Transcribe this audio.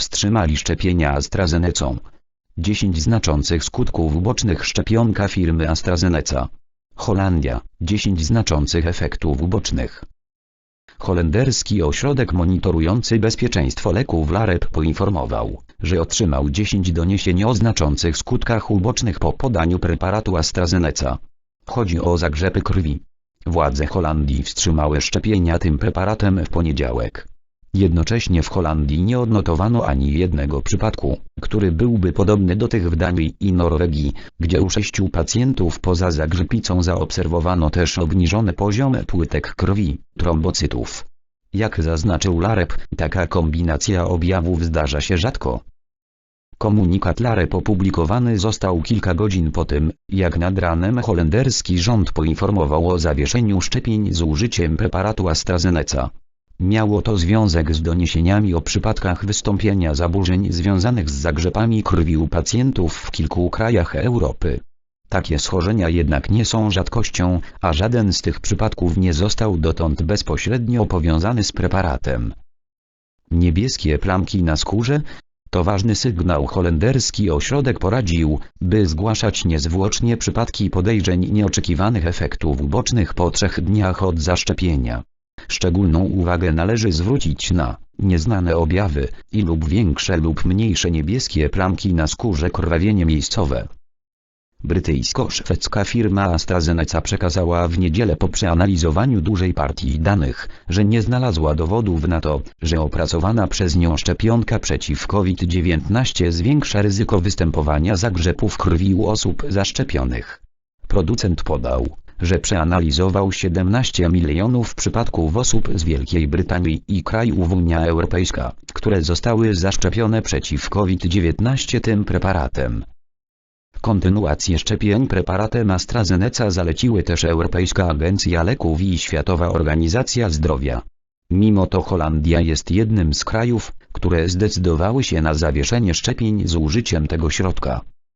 wstrzymali szczepienia AstraZenecą. 10 znaczących skutków ubocznych szczepionka firmy AstraZeneca. Holandia, 10 znaczących efektów ubocznych. Holenderski ośrodek monitorujący bezpieczeństwo leków LAREP poinformował, że otrzymał 10 doniesień o znaczących skutkach ubocznych po podaniu preparatu AstraZeneca. Chodzi o zagrzepy krwi. Władze Holandii wstrzymały szczepienia tym preparatem w poniedziałek. Jednocześnie w Holandii nie odnotowano ani jednego przypadku, który byłby podobny do tych w Danii i Norwegii, gdzie u sześciu pacjentów poza zagrzepicą zaobserwowano też obniżone poziomy płytek krwi, trombocytów. Jak zaznaczył Larep, taka kombinacja objawów zdarza się rzadko. Komunikat Larep opublikowany został kilka godzin po tym, jak nad ranem holenderski rząd poinformował o zawieszeniu szczepień z użyciem preparatu AstraZeneca. Miało to związek z doniesieniami o przypadkach wystąpienia zaburzeń związanych z zagrzepami krwi u pacjentów w kilku krajach Europy. Takie schorzenia jednak nie są rzadkością, a żaden z tych przypadków nie został dotąd bezpośrednio powiązany z preparatem. Niebieskie plamki na skórze? To ważny sygnał holenderski ośrodek poradził, by zgłaszać niezwłocznie przypadki podejrzeń nieoczekiwanych efektów ubocznych po trzech dniach od zaszczepienia. Szczególną uwagę należy zwrócić na nieznane objawy i lub większe lub mniejsze niebieskie plamki na skórze krwawienie miejscowe. Brytyjsko-szwedzka firma AstraZeneca przekazała w niedzielę po przeanalizowaniu dużej partii danych, że nie znalazła dowodów na to, że opracowana przez nią szczepionka przeciw COVID-19 zwiększa ryzyko występowania zagrzepów krwi u osób zaszczepionych. Producent podał, że przeanalizował 17 milionów przypadków osób z Wielkiej Brytanii i krajów Unia Europejska, które zostały zaszczepione przeciw COVID-19 tym preparatem. Kontynuację szczepień preparatem AstraZeneca zaleciły też Europejska Agencja Leków i Światowa Organizacja Zdrowia. Mimo to Holandia jest jednym z krajów, które zdecydowały się na zawieszenie szczepień z użyciem tego środka.